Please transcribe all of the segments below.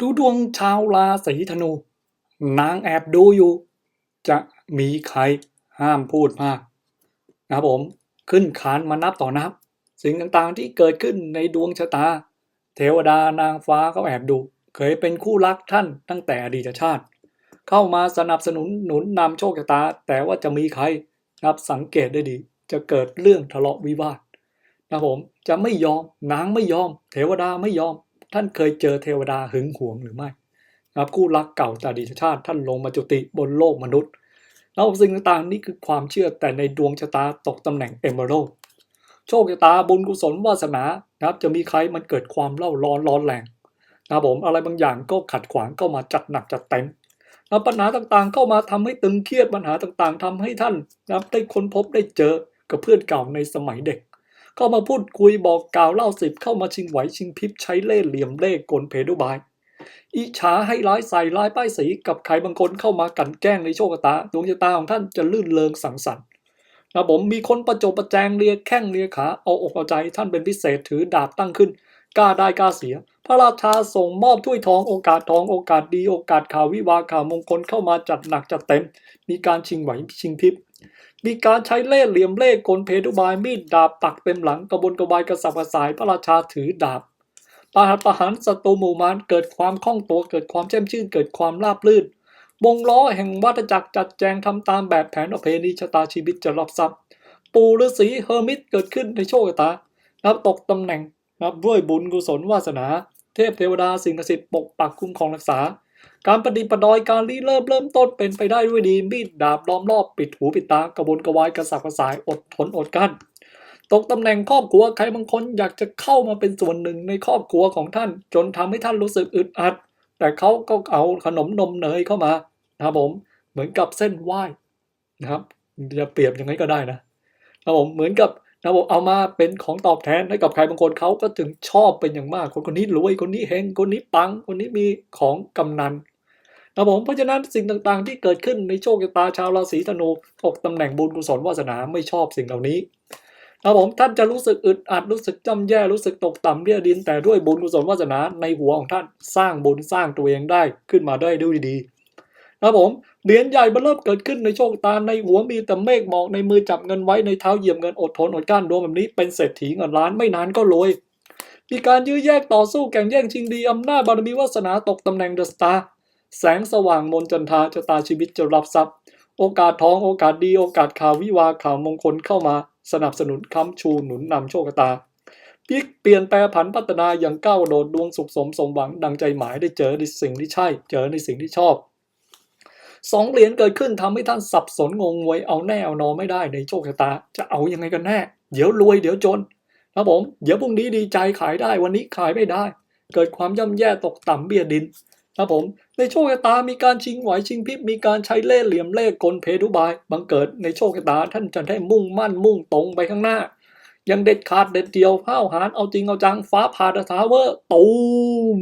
ดูดวงชาวราศีธนู นางแอบดูอยู่ จะมีใครห้ามพูดมากนะครับผมขึ้นคานมานับต่อนับ สิ่งต่างๆที่เกิดขึ้นในดวงชะตา เทวดานางฟ้าเขาแอบดู เคยเป็นคู่รักท่านตั้งแต่อดีตชาติ เข้ามาสนับสนุนหนุนนำโชคชะตา แต่ว่าจะมีใครนับสังเกตได้ดี จะเกิดเรื่องทะเลาะวิวาทนะครับผมจะไม่ยอมนางไม่ยอม เทวดาไม่ยอม ท่านเคยเจอเทวดาหึงหวงหรือไม่นะครับคู่รักเก่าแต่ดีชาติท่านลงมาจุติบนโลกมนุษย์แล้วสิ่งต่างๆนี่คือความเชื่อแต่ในดวงชะตาตกตำแหน่งเอเมอรัลโชคชะตาบุญกุศลวาสนานะครับ จะมีใครมันเกิดความเล่าร้อนร้อนแรงนะผมอะไรบางอย่างก็ขัดขวางเข้ามาจัดหนักจัดเต็มแล้วปัญหาต่างๆเข้ามาทำให้ตึงเครียดปัญหาต่างๆทำให้ท่านนะครับได้ค้นพบได้เจอกับเพื่อนเก่าในสมัยเด็ก เข้ามาพูดคุยบอกกล่าวเล่าสิบเข้ามาชิงไหวชิงพริบใช้เล่ห์เหลี่ยมเล่ห์กลเพดุบาย อิจฉาให้ร้ายใส่ร้ายป้ายสีกับใครบางคนเข้ามากันแกล้งในโชคชะตาดวงชะตาของท่านจะลื่นเลิงสังสรรค์นะผมมีคนประจบประแจงเลียแข้งเลียขาเอาอกเอาใจท่านเป็นพิเศษถือดาบตั้งขึ้นกล้าได้กล้าเสีย พระราชาส่งมอบถ้วยทองโอกาสทองโอกาสดีโอกาสข่าววิวาข่าวมงคลเข้ามาจัดหนักจัดเต็ม มีการชิงไหวชิงพริบ มีการใช้เล่ห์เหลี่ยมเล่ห์กลเพทุบายมีดดาบปักเต็มหลังกระบนกระบายกระสับกระส่ายพระราชาถือดาบปาหัดประหารศัตรูหมู่มารเกิดความคล่องตัวเกิดความแช่มชื่นเกิดความราบรื่นวงล้อแห่งวัฏจักรจัดแจงทำตามแบบแผนอเพณีชะตาชีวิตจะรับทรัพย์ ปู่ฤาษีเฮอร์มิตเกิดขึ้นในโชคชะตา นับตกตำแหน่งนับด้วยบุญกุศลวาสนา เทพเทวดาสิ่งศักดิ์สิทธิ์ปกปักคุ้มครองรักษา การปฏิปดอยการรีเริ่มเริ่มต้นเป็นไปได้ด้วยดีมีดดาบล้อมรอบปิดหูปิดตากระบวนกระวายกระสับกระส่ายอดทนอดกั้นตกตำแหน่งครอบครัวใครบางคนอยากจะเข้ามาเป็นส่วนหนึ่งในครอบครัวของท่าน จนทำให้ท่านรู้สึกอึดอัด แต่เขาก็เอาขนมนมเนยเข้ามานะครับผมเหมือนกับเส้นไหว้นะครับจะเปรียบยังไงก็ได้นะนะครับผมเหมือนกับนะครับผมเอามาเป็นของตอบแทนให้กับใครบางคนเขาก็ถึงชอบเป็นอย่างมาก คนคนนี้รวยคนนี้เฮงคนนี้ปังคนนี้มีของกำนัน ครับผมเพราะฉะนั้นสิ่งต่างๆ ที่เกิดขึ้นในโชคชะตาชาวราศีธนูตกตำแหน่งบุญกุศลวาสนาไม่ชอบสิ่งเหล่านี้ครับผมท่านจะรู้สึกอึดอัดรู้สึกจำแย่รู้สึกตกต่ำเรียดิน แต่ด้วยบุญกุศลวาสนาในหัวของท่านสร้างบุญสร้างตัวเองได้ขึ้นมาได้ด้วยดีนะครับผมเหรียญใหญ่บอร์เริ่มเกิดขึ้นในโชคตาในหัวมีแต่เมฆหมอกในมือจับเงินไว้ในเท้าเหยียบเงินอดทนอดกลั้นดวงแบบนี้เป็นเศรษฐีเงินล้านไม่นานก็รวยมีการยื้อแยกต่อสู้แข่งแย่งชิงดีอำนาจบารมีวาสนาตกตำแหน่งเดอะสตาร์ แสงสว่างมนจันทาชะตาชีวิตจะรับทรัพย์ โอกาสทองโอกาสดีโอกาสข่าววิวาข่าวมงคลเข้ามา สนับสนุนค้ำชูหนุนนำโชคชะตาพลิกเปลี่ยนแปลผันพัฒนาอย่างก้าวโดดดวงสุขสมสมหวังดังใจหมายได้เจอในสิ่งที่ใช่ เจอในสิ่งที่ชอบสองเหรียญเกิดขึ้นทำให้ท่านสับสนงงงวยเอาแน่เอานอนไม่ได้ในโชคชะตา จะเอายังไงกันแน่ เดี๋ยวรวยเดี๋ยวจนครับผม เดี๋ยวพรุ่งนี้ดีใจขายได้วันนี้ขายไม่ได้ เกิดความย่ำแย่ตกต่ำเบี้ยดิน ครับผม ในโชคชะตามีการชิงไหวชิงพริบมีการใช้เล่ห์เหลี่ยมเล่ห์กลเพทุบาย บังเกิดในโชคชะตาท่านจะได้มุ่งมั่นมุ่งตรงไปข้างหน้า ยังเด็ดขาดเด็ดเดียวห้าวหาญเอาจริงเอาจังฟ้าผ่าดาทาวเวอร์ตูม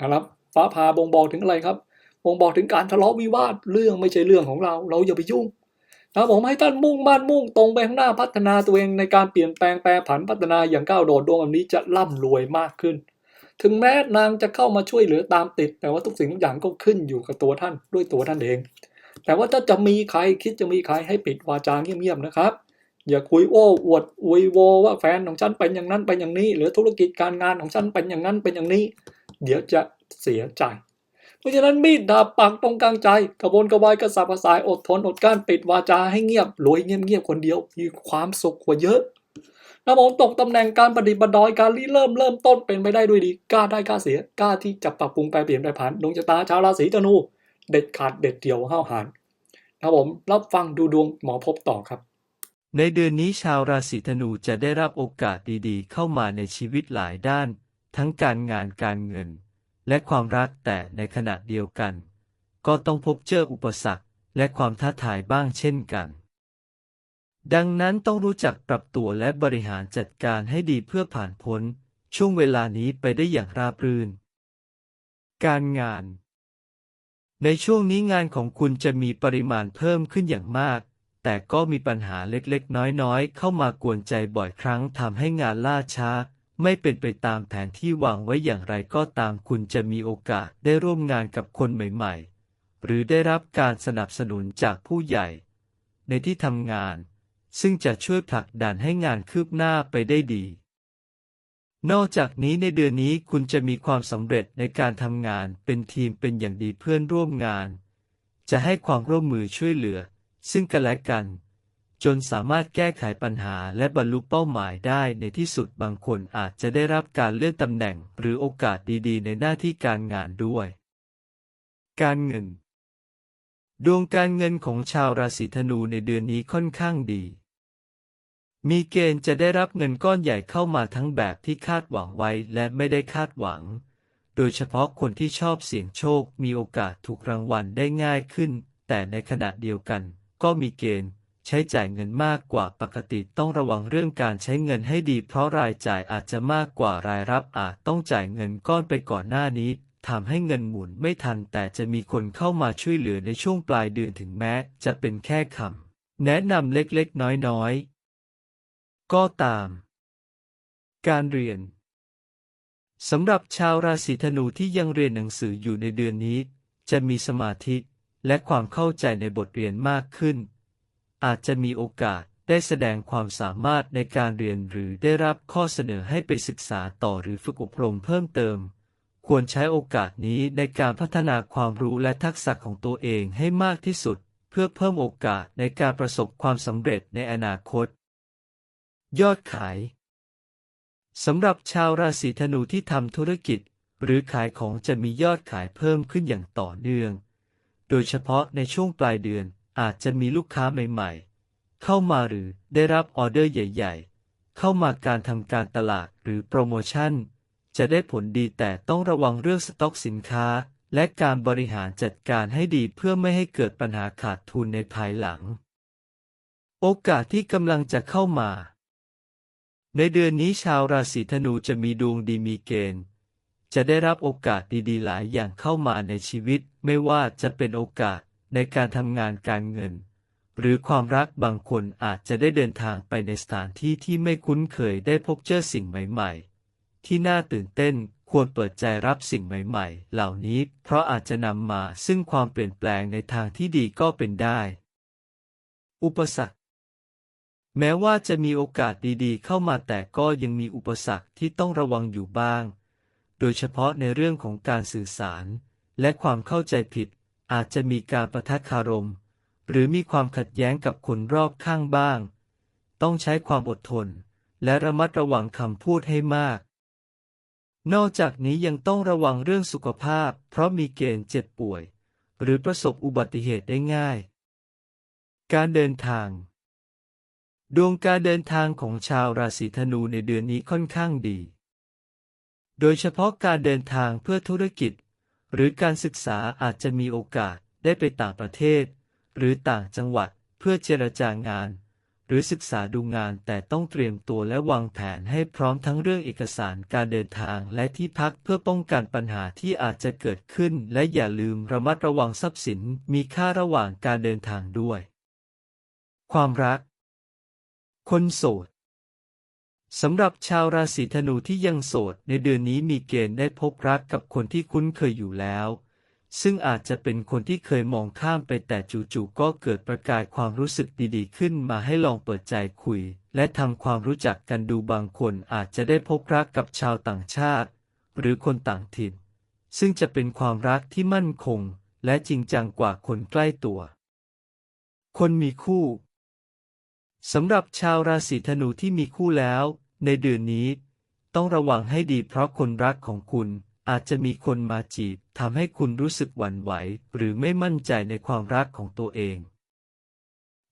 นะครับ ฟ้าผ่าบ่งบอกถึงอะไรครับบ่งบอกถึงการทะเลาะวิวาทเรื่องไม่ใช่เรื่องของเรา เราอย่าไปยุ่งนะผมให้ท่านมุ่งมั่นมุ่งตรงไปข้างหน้าพัฒนาตัวเองในการเปลี่ยนแปลงแปรผันพัฒนาอย่างก้าวโดดดวงแบบนี้จะร่ำรวยมากขึ้น ถึงแม้นางจะเข้ามาช่วยเหลือตามติด แต่ว่าทุกสิ่งทุกอย่างก็ขึ้นอยู่กับตัวท่านด้วยตัวท่านเอง แต่ว่าถ้าจะมีใครคิดจะมีใครให้ปิดวาจาเงียบๆนะครับ อย่าคุยโอ้อวดอวยโวว่าแฟนของฉันเป็นอย่างนั้นเป็นอย่างนี้ หรือธุรกิจการงานของฉันเป็นอย่างนั้นเป็นอย่างนี้ เดี๋ยวจะเสียใจเพราะฉะนั้นมีดดาบปักตรงกลางใจกระบวนกระวายกระสับกระสายอดทนอดกลั้นปิดวาจาให้เงียบรวยเงียบๆคนเดียวมีความสุขกว่าเยอะ นะผมตกตำแหน่งการปฏิบัติดอยการริเริ่มเริ่มต้นเป็นไปได้ด้วยดีกล้าได้กล้าเสียกล้าที่จะปรับปรุงแปลเปลี่ยนแปลผันดวงชะตาชาวราศีธนูเด็ดขาดเด็ดเดี่ยวห้าวหาญนะครับผมรับฟังดูดวงหมอพบต่อครับ ในเดือนนี้ชาวราศีธนูจะได้รับโอกาสดีๆ เข้ามาในชีวิตหลายด้าน ทั้งการงานการเงิน และความรักแต่ในขณะเดียวกัน ก็ต้องพบเจออุปสรรค และความท้าทายบ้างเช่นกัน ดังนั้นต้องรู้จักปรับตัวและบริหารจัดการให้ดีเพื่อผ่านพ้น ช่วงเวลานี้ไปได้อย่างราบรื่น การงาน ในช่วงนี้งานของคุณจะมีปริมาณเพิ่มขึ้นอย่างมาก แต่ก็มีปัญหาเล็กๆ น้อยๆ เข้ามากวนใจบ่อยครั้งทำให้งานล่าช้า ไม่เป็นไปตามแผนที่วางไว้อย่างไรก็ตามคุณจะมีโอกาสได้ร่วมงานกับคนใหม่ ๆ หรือได้รับการสนับสนุนจากผู้ใหญ่ ในที่ทำงาน ซึ่งจะช่วยผลักดันให้งานคืบหน้าไปได้ดี นอกจากนี้ในเดือนนี้คุณจะมีความสำเร็จในการทำงานเป็นทีมเป็นอย่างดีเพื่อนร่วมงาน จะให้ความร่วมมือช่วยเหลือ ซึ่งกันและกัน จนสามารถแก้ไขปัญหาและบรรลุเป้าหมายได้ในที่สุดบางคนอาจจะได้รับการเลื่อนตำแหน่งหรือโอกาสดีๆ ในหน้าที่การงานด้วย การเงินดวงการเงินของชาวราศีธนูในเดือนนี้ค่อนข้างดี มีเกณฑ์จะได้รับเงินก้อนใหญ่เข้ามาทั้งแบบที่คาดหวังไว้และไม่ได้คาดหวัง โดยเฉพาะคนที่ชอบเสี่ยงโชคมีโอกาสถูกรางวัลได้ง่ายขึ้น แต่ในขณะเดียวกัน ก็มีเกณฑ์ ใช้จ่ายเงินมากกว่าปกติต้องระวังเรื่องการใช้เงินให้ดี เพราะรายจ่ายอาจจะมากกว่ารายรับอาจต้องจ่ายเงินก้อนไปก่อนหน้านี้ทำให้เงินหมุนไม่ทัน แต่จะมีคนเข้ามาช่วยเหลือในช่วงปลายเดือนถึงแม้ จะเป็นแค่คำแนะนำเล็กๆ น้อยๆ ก็ตาม การเรียนสำหรับชาวราศีธนูที่ยังเรียนหนังสืออยู่ในเดือนนี้ จะมีสมาธิและความเข้าใจในบทเรียนมากขึ้น อาจจะมีโอกาสได้แสดงความสามารถในการเรียนหรือได้รับข้อเสนอให้ไปศึกษาต่อหรือฝึกอบรมเพิ่มเติม ควรใช้โอกาสนี้ในการพัฒนาความรู้และทักษะของตัวเองให้มากที่สุด เพื่อเพิ่มโอกาสในการประสบความสำเร็จในอนาคต ยอดขาย สำหรับชาวราศีธนูที่ทำธุรกิจ หรือขายของจะมียอดขายเพิ่มขึ้นอย่างต่อเนื่อง โดยเฉพาะในช่วงปลายเดือนอาจจะมีลูกค้าใหม่ๆ เข้ามาหรือได้รับออเดอร์ใหญ่ ๆ เข้ามาการทำการตลาดหรือโปรโมชั่น จะได้ผลดีแต่ต้องระวังเรื่องสต็อกสินค้า และการบริหารจัดการให้ดีเพื่อไม่ให้เกิดปัญหาขาดทุนในภายหลัง โอกาสที่กำลังจะเข้ามา ในเดือนนี้ชาวราศีธนูจะมีดวงดีมีเกณฑ์ จะได้รับโอกาสดีๆ หลายอย่างเข้ามาในชีวิต ไม่ว่าจะเป็นโอกาสในการทำงานการเงิน หรือความรักบางคนอาจจะได้เดินทางไปในสถานที่ที่ไม่คุ้นเคยได้พบเจอสิ่งใหม่ๆ ที่น่าตื่นเต้นควรเปิดใจรับสิ่งใหม่ๆ เหล่านี้ เพราะอาจจะนำมาซึ่งความเปลี่ยนแปลงในทางที่ดีก็เป็นได้ อุปสรรค แม้ว่าจะมีโอกาสดีๆ เข้ามาแต่ก็ยังมีอุปสรรคที่ต้องระวังอยู่บ้าง โดยเฉพาะในเรื่องของการสื่อสาร และความเข้าใจผิด อาจจะมีการประทะคารม หรือมีความขัดแย้งกับคนรอบข้างบ้าง ต้องใช้ความอดทน และระมัดระวังคำพูดให้มาก นอกจากนี้ยังต้องระวังเรื่องสุขภาพ เพราะมีเกณฑ์เจ็บป่วย หรือประสบอุบัติเหตุได้ง่าย การเดินทาง ดวงการเดินทางของชาวราศีธนูในเดือนนี้ค่อนข้างดี โดยเฉพาะการเดินทางเพื่อธุรกิจ หรือการศึกษาอาจจะมีโอกาสได้ไปต่างประเทศ หรือต่างจังหวัดเพื่อเจรจางาน หรือศึกษาดูงานแต่ต้องเตรียมตัวและวางแผนให้พร้อมทั้งเรื่องเอกสารการเดินทางและที่พักเพื่อป้องกันปัญหาที่อาจจะเกิดขึ้น และอย่าลืมระมัดระวังทรัพย์สินมีค่าระหว่างการเดินทางด้วย ความรัก คนโสดสำหรับชาวราศีธนูที่ยังโสดในเดือนนี้มีเกณฑ์ได้พบรักกับคนที่คุ้นเคยอยู่แล้ว ซึ่งอาจจะเป็นคนที่เคยมองข้ามไปแต่จู่ๆก็เกิดประกายความรู้สึกดีๆขึ้นมาให้ลองเปิดใจคุย และทำความรู้จักกันดูบางคนอาจจะได้พบรักกับชาวต่างชาติ หรือคนต่างถิ่น ซึ่งจะเป็นความรักที่มั่นคง และจริงจังกว่าคนใกล้ตัว คนมีคู่ สำหรับชาวราศีธนูที่มีคู่แล้ว ในเดือนนี้ ต้องระวังให้ดีเพราะคนรักของคุณอาจจะมีคนมาจีบทำให้คุณรู้สึกหวั่นไหว หรือไม่มั่นใจในความรักของตัวเอง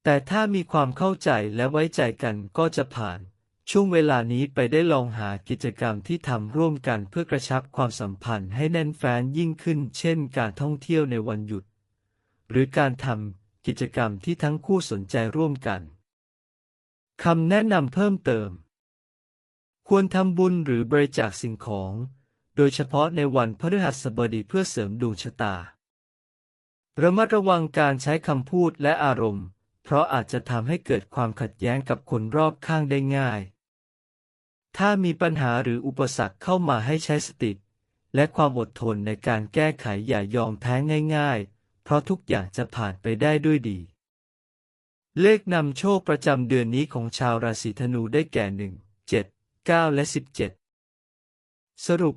แต่ถ้ามีความเข้าใจและไว้ใจกันก็จะผ่าน ช่วงเวลานี้ไปได้ลองหากิจกรรมที่ทำร่วมกันเพื่อกระชับความสัมพันธ์ให้แน่นแฟ้นยิ่งขึ้น เช่น การท่องเที่ยวในวันหยุด หรือการทำกิจกรรมที่ทั้งคู่สนใจร่วมกัน คำแนะนำเพิ่มเติม ควรทำบุญหรือบริจาคสิ่งของ โดยเฉพาะในวันพฤหัสบดีเพื่อเสริมดวงชะตา ระมัดระวังการใช้คำพูดและอารมณ์ เพราะอาจจะทำให้เกิดความขัดแย้งกับคนรอบข้างได้ง่าย ถ้ามีปัญหาหรืออุปสรรคเข้ามาให้ใช้สติ และความอดทนในการแก้ไขอย่ายอมแพ้ง่าย ๆ เพราะทุกอย่างจะผ่านไปได้ด้วยดี เลขนำโชคประจำเดือนนี้ของชาวราศีธนูได้แก่1 7 9และ17สรุป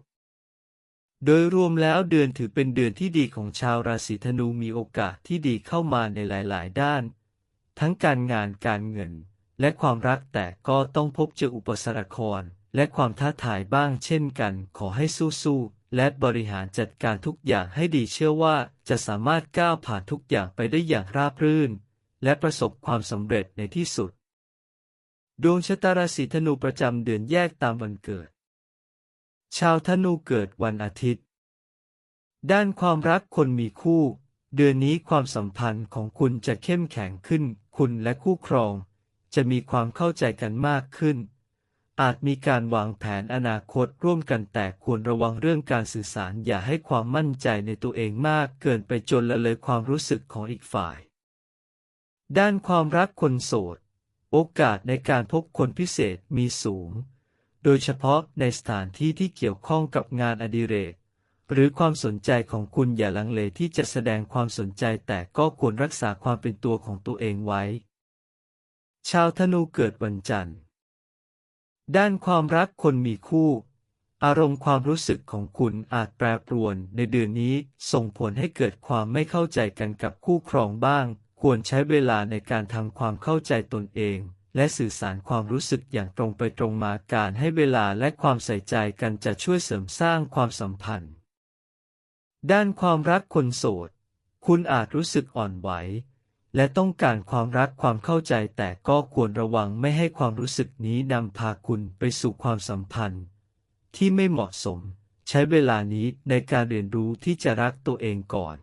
โดยรวมแล้วเดือนถือเป็นเดือนที่ดีของชาวราศีธนูมีโอกาสที่ดีเข้ามาในหลาย ๆ ด้าน ทั้งการงานการเงิน และความรักแต่ก็ต้องพบเจออุปสรรครและความท้าทายบ้างเช่นกัน ขอให้สู้ๆและบริหารจัดการทุกอย่างให้ดีเชื่อว่าจะสามารถก้าวผ่านทุกอย่างไปได้อย่างราบรื่น และประสบความสำเร็จในที่สุด ดวงชะตาราศีธนูประจำเดือนแยกตามวันเกิด ชาวธนูเกิดวันอาทิตย์ ด้านความรักคนมีคู่ เดือนนี้ความสัมพันธ์ของคุณจะเข้มแข็งขึ้น คุณและคู่ครอง จะมีความเข้าใจกันมากขึ้น อาจมีการวางแผนอนาคตร่วมกันแต่ควรระวังเรื่องการสื่อสารอย่าให้ความมั่นใจในตัวเองมากเกินไปจนละเลยความรู้สึกของอีกฝ่าย ด้านความรักคนโสด โอกาสในการพบคนพิเศษมีสูง โดยเฉพาะในสถานที่ที่เกี่ยวข้องกับงานอดิเรก หรือความสนใจของคุณอย่าลังเลที่จะแสดงความสนใจแต่ก็ควรรักษาความเป็นตัวของตัวเองไว้ ชาวธนูเกิดวันจันทร์ ด้านความรักคนมีคู่อารมณ์ความรู้สึกของคุณอาจแปรปรวนในเดือนนี้ส่งผลให้เกิดความไม่เข้าใจกันกับคู่ครองบ้าง ควรใช้เวลาในการทำความเข้าใจตนเอง และสื่อสารความรู้สึกอย่างตรงไปตรงมาการให้เวลาและความใส่ใจกันจะช่วยเสริมสร้างความสัมพันธ์ ด้านความรักคนโสด คุณอาจรู้สึกอ่อนไหว และต้องการความรักความเข้าใจแต่ก็ควรระวังไม่ให้ความรู้สึกนี้นำพาคุณไปสู่ความสัมพันธ์ ที่ไม่เหมาะสม ใช้เวลานี้ในการเรียนรู้ที่จะรักตัวเองก่อน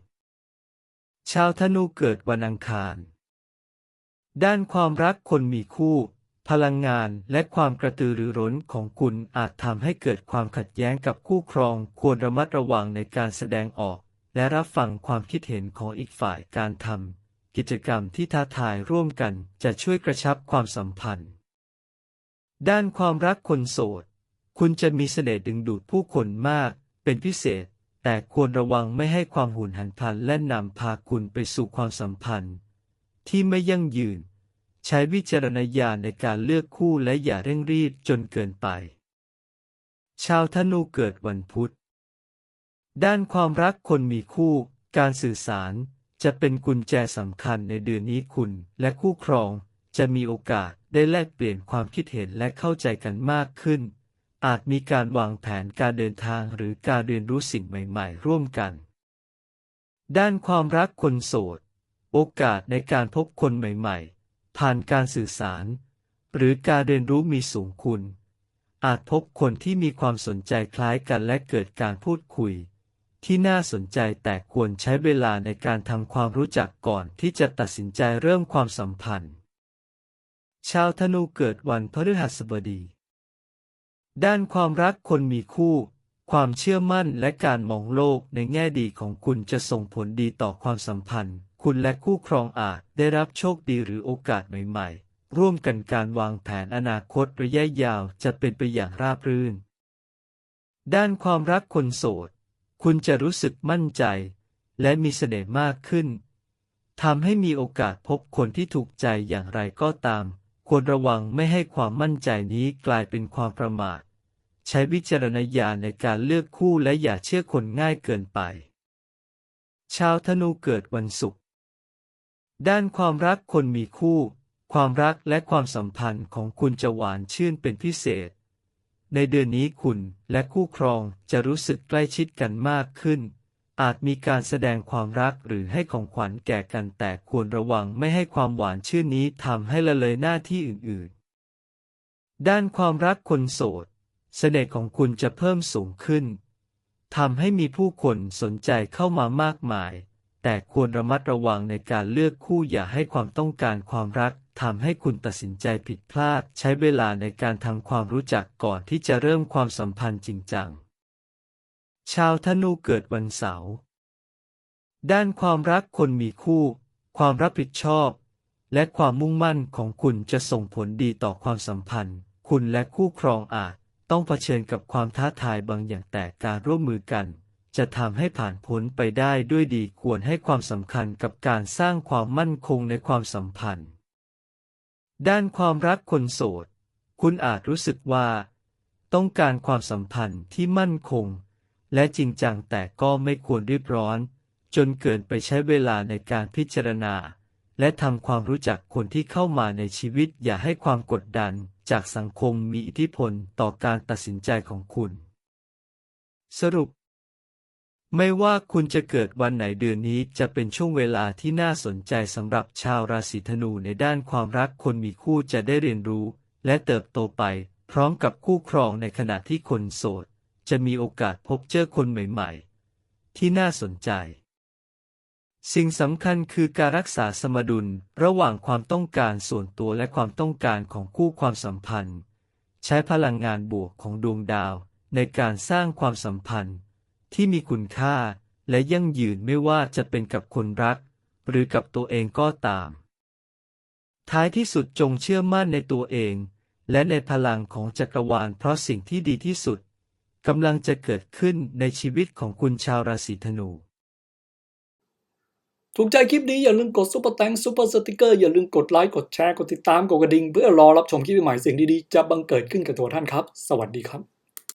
ชาวธนูเกิดวันอังคาร ด้านความรักคนมีคู่ พลังงานและความกระตือรือร้นของคุณอาจทำให้เกิดความขัดแย้งกับคู่ครอง ควรระมัดระวังในการแสดงออก และรับฟังความคิดเห็นของอีกฝ่ายการทำกิจกรรมที่ท้าทายร่วมกันจะช่วยกระชับความสัมพันธ์ ด้านความรักคนโสด คุณจะมีเสน่ห์ดึงดูดผู้คนมาก เป็นพิเศษ แต่ควรระวังไม่ให้ความหุนหันพลันและนำพาคุณไปสู่ความสัมพันธ์ ที่ไม่ยั่งยืน ใช้วิจารณญาณในการเลือกคู่และอย่าเร่งรีบจนเกินไป ชาวธนูเกิดวันพุธ ด้านความรักคนมีคู่ การสื่อสารจะเป็นกุญแจสำคัญในเดือนนี้คุณและคู่ครองจะมีโอกาสได้แลกเปลี่ยนความคิดเห็นและเข้าใจกันมากขึ้น อาจมีการวางแผนการเดินทางหรือการเรียนรู้สิ่งใหม่ๆ ร่วมกัน ด้านความรักคนโสด โอกาสในการพบคนใหม่ๆ ผ่านการสื่อสาร หรือการเรียนรู้มีสูงคุณ อาจพบคนที่มีความสนใจคล้ายกันและเกิดการพูดคุย ที่น่าสนใจแต่ควรใช้เวลาในการทำความรู้จักก่อนที่จะตัดสินใจเริ่มความสัมพันธ์ ชาวธนูเกิดวันพฤหัสบดี ด้านความรักคนมีคู่ ความเชื่อมั่นและการมองโลกในแง่ดีของคุณจะส่งผลดีต่อความสัมพันธ์ คุณและคู่ครองอาจได้รับโชคดีหรือโอกาสใหม่ๆ ร่วมกันการวางแผนอนาคตระยะยาวจะเป็นไปอย่างราบรื่น ด้านความรักคนโสด คุณจะรู้สึกมั่นใจ และมีเสน่ห์มากขึ้นทำให้มีโอกาสพบคนที่ถูกใจอย่างไรก็ตาม ควรระวังไม่ให้ความมั่นใจนี้กลายเป็นความประมาท ใช้วิจารณญาณในการเลือกคู่และอย่าเชื่อคนง่ายเกินไป ชาวธนูเกิดวันศุกร์ ด้านความรักคนมีคู่ ความรักและความสัมพันธ์ของคุณจะหวานชื่นเป็นพิเศษ ในเดือนนี้คุณและคู่ครองจะรู้สึกใกล้ชิดกันมากขึ้น อาจมีการแสดงความรักหรือให้ของขวัญแก่กันแต่ควรระวังไม่ให้ความหวานชื่นนี้ทำให้ละเลยหน้าที่อื่น ๆ ด้านความรักคนโสด เสน่ห์ของคุณจะเพิ่มสูงขึ้นทำให้มีผู้คนสนใจเข้ามามากมาย แต่ควรระมัดระวังในการเลือกคู่อย่าให้ความต้องการความรักทำให้คุณตัดสินใจผิดพลาด ใช้เวลาในการทำความรู้จักก่อนที่จะเริ่มความสัมพันธ์จริงจัง ชาวธนูเกิดวันเสาร์ ด้านความรักคนมีคู่ ความรับผิดชอบ และความมุ่งมั่นของคุณจะส่งผลดีต่อความสัมพันธ์ คุณและคู่ครองอาจ ต้องเผชิญกับความท้าทายบางอย่างแต่การร่วมมือกัน จะทำให้ผ่านพ้นไปได้ด้วยดีควรให้ความสำคัญกับการสร้างความมั่นคงในความสัมพันธ์ ด้านความรักคนโสด คุณอาจรู้สึกว่า ต้องการความสัมพันธ์ที่มั่นคง และจริงจังแต่ก็ไม่ควรรีบร้อน จนเกินไปใช้เวลาในการพิจารณา และทำความรู้จักคนที่เข้ามาในชีวิตอย่าให้ความกดดัน จากสังคมมีอิทธิพลต่อการตัดสินใจของคุณ สรุป ไม่ว่าคุณจะเกิดวันไหนเดือนนี้จะเป็นช่วงเวลาที่น่าสนใจสำหรับชาวราศีธนูในด้านความรักคนมีคู่จะได้เรียนรู้ และเติบโตไป พร้อมกับคู่ครองในขณะที่คนโสด จะมีโอกาสพบเจอคนใหม่ ๆ ที่น่าสนใจ สิ่งสำคัญคือการรักษาสมดุลระหว่างความต้องการส่วนตัวและความต้องการของคู่ความสัมพันธ์ ใช้พลังงานบวกของดวงดาว ในการสร้างความสัมพันธ์ ที่มีคุณค่าและยั่งยืนไม่ว่าจะเป็นกับคนรัก หรือกับตัวเองก็ตาม ท้ายที่สุดจงเชื่อมั่นในตัวเอง และในพลังของจักรวาลเพราะสิ่งที่ดีที่สุดกำลังจะเกิดขึ้นในชีวิตของคุณชาวราศีธนู ถูกใจคลิปนี้อย่าลืมกดซุปเปอร์แตงซุปเปอร์สติกเกอร์อย่าลืมกดไลค์กดแชร์กดติดตามกดกระดิ่งเพื่อรอรับชมคลิปใหม่สิ่งดีๆจะบังเกิดขึ้นกับตัวท่านครับ สวัสดีครับ